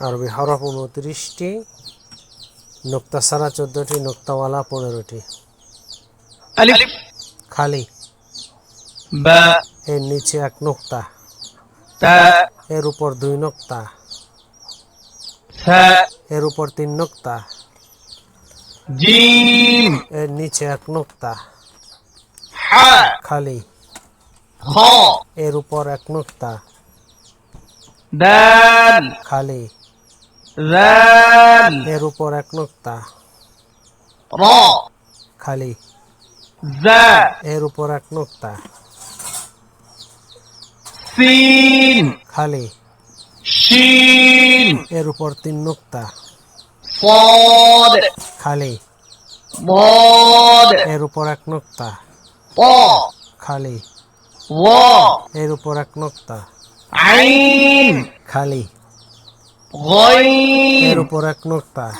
আরবি হরফ উনত্রিশটি নোক্তা সারা চোদ্দটি নোক্তাওয়ালা পনেরোটি। খালি। এর নিচে এক নোক্তা। এর উপর দুই নোক্তা। এর উপর তিন নোক্তা। এর নিচে এক নোক্তা। খালি। এর উপর এক নোক্তা। খালি। ذال এর উপর এক নোক্তা راء খালি زا এর উপর এক নোক্তা سين খালি شين এর উপর তিন নোক্তা صاد খালি ضاد এর উপর এক নোক্তা طاء খালি ظاء এর উপর এক নোক্তা عين খালি এর উপর এক নোক্তা।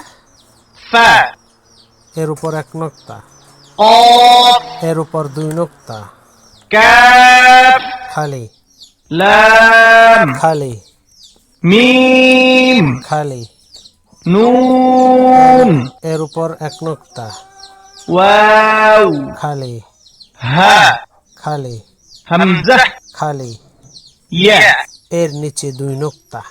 এর উপর এক নোক্তা। এর উপর দুই নোক্তা। খালি। লাম খালি। মিম খালি। নুন এর উপর এক নোক্তা। ওয়াও খালি। হা খালি। হামজা খালি। ইয়া এর নিচে দুই নোক্তা।